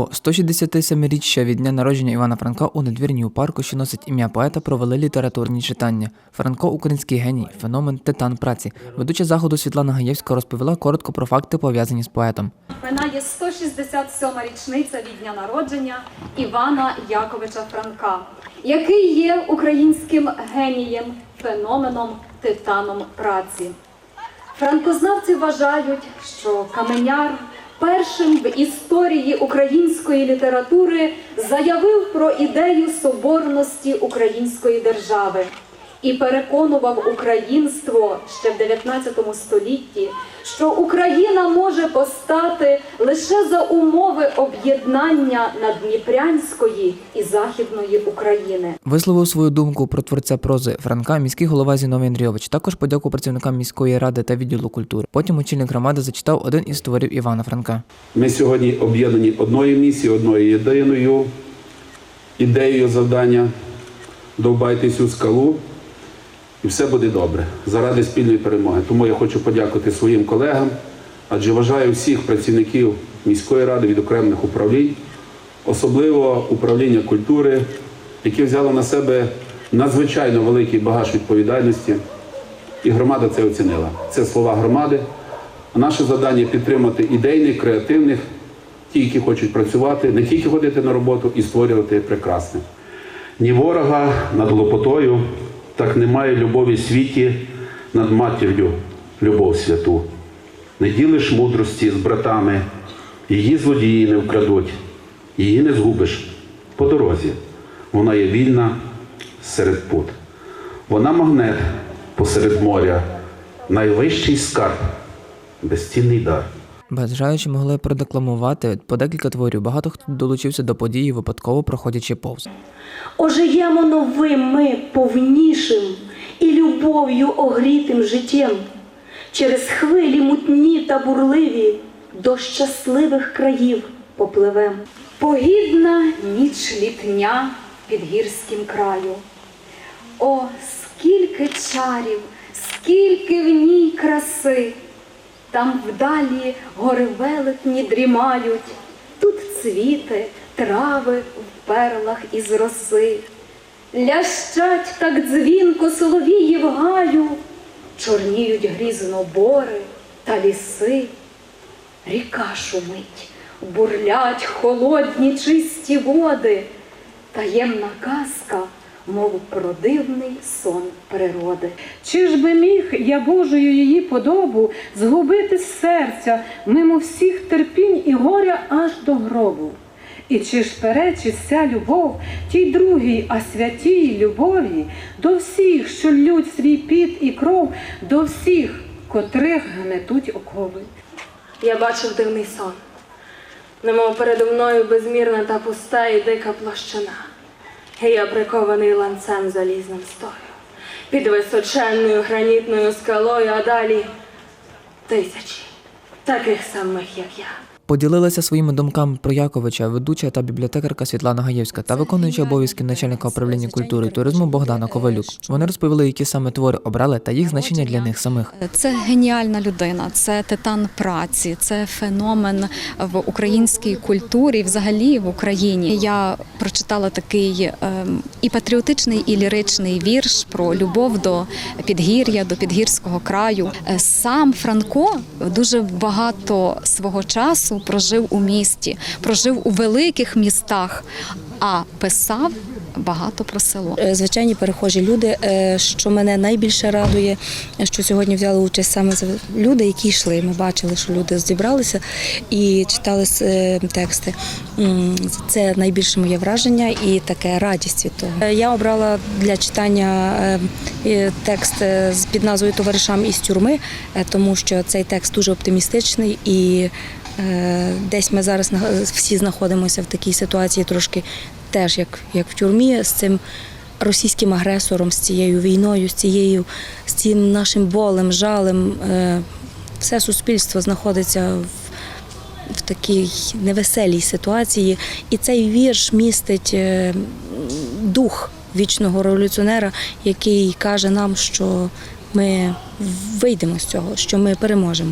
167-річчя від дня народження Івана Франка у надвірні у парку, що носить ім'я поета, провели літературні читання. Франко український геній, феномен титан праці. Ведуча заходу Світлана Гаєвська розповіла коротко про факти, пов'язані з поетом. Минає 167-ма річниця від дня народження Івана Яковича Франка, який є українським генієм, феноменом, титаном праці. Франкознавці вважають, що Каменяр першим в історії української літератури заявив про ідею соборності української держави і переконував українство ще в 19 столітті, що Україна може постати лише за умови об'єднання Наддніпрянської і Західної України. Висловив свою думку про творця прози Франка міський голова Зіновій Андрійович. Також подяку працівникам міської ради та відділу культури. Потім очільник громади зачитав один із творів Івана Франка. Ми сьогодні об'єднані одною місією, одною єдиною ідеєю завдання довбайте цю скалу, і все буде добре заради спільної перемоги. Тому я хочу подякувати своїм колегам, адже вважаю всіх працівників міської ради від окремих управлінь, особливо управління культури, яке взяло на себе надзвичайно великий багаж відповідальності. І громада це оцінила. Це слова громади. Наше завдання підтримати ідейних, креативних, ті, які хочуть працювати, не тільки ходити на роботу і створювати прекрасне. Ні ворога над лопотою, так немає любові світі над матір'ю, любов святу. Не ділиш мудрості з братами, її злодії не вкрадуть, її не згубиш по дорозі. Вона є вільна серед пут. Вона магнет посеред моря, найвищий скарб, безцінний дар. Бажаючі могли продекламувати по декілька творів. Багато хто долучився до події, випадково проходячи повз. Ожиємо новим ми повнішим і любов'ю огрітим життям, через хвилі мутні та бурливі до щасливих країв попливем. Погідна ніч літня під гірським краю. О, скільки чарів, скільки в ній краси! Там вдалі гори велетні дрімають, тут цвіти, трави в перлах із роси. Лящать так дзвінко соловії в гаю, чорніють грізно бори та ліси. Ріка шумить, бурлять холодні чисті води, таємна казка, мов про дивний сон природи. Чи ж би міг я Божою її подобу згубити з серця мимо всіх терпінь і горя аж до гробу? І чи ж перечить ця любов тій другій, а святій любові до всіх, що лють свій піт і кров, до всіх, котрих гнетуть окови? Я бачив дивний сон, немов передо мною безмірна та пуста і дика площина. Я прикований ланцем залізним стою, під височенною гранітною скалою, а далі тисячі таких самих, як я. Поділилася своїми думками про Яковича ведуча та бібліотекарка Світлана Гаєвська та виконуюча обов'язки начальника управління культури і туризму Богдана Ковалюк. Вони розповіли, які саме твори обрали та їх значення для них самих. Це геніальна людина, це титан праці, це феномен в українській культурі, взагалі в Україні. Я прочитала такий ем, і патріотичний, і ліричний вірш про любов до підгір'я, до підгірського краю. Е, Сам Франко дуже багато свого часу прожив у місті, прожив у великих містах, а писав багато про село. Е, Звичайні перехожі люди, е, що мене найбільше радує, що сьогодні взяли участь саме люди, які йшли. Ми бачили, що люди зібралися і читали е, тексти. Це найбільше моє враження і таке радість від того. Я обрала для читання текст під назвою Товаришам із тюрми, тому що цей текст дуже оптимістичний і. Е, Десь ми зараз всі знаходимося в такій ситуації трошки теж як, як в тюрмі з цим російським агресором, з цією війною, з цією з цим нашим болем, жалем. Е, Все суспільство знаходиться в, в такій невеселій ситуації, і цей вірш містить е, дух вічного революціонера, який каже нам, що ми вийдемо з цього, що ми переможемо.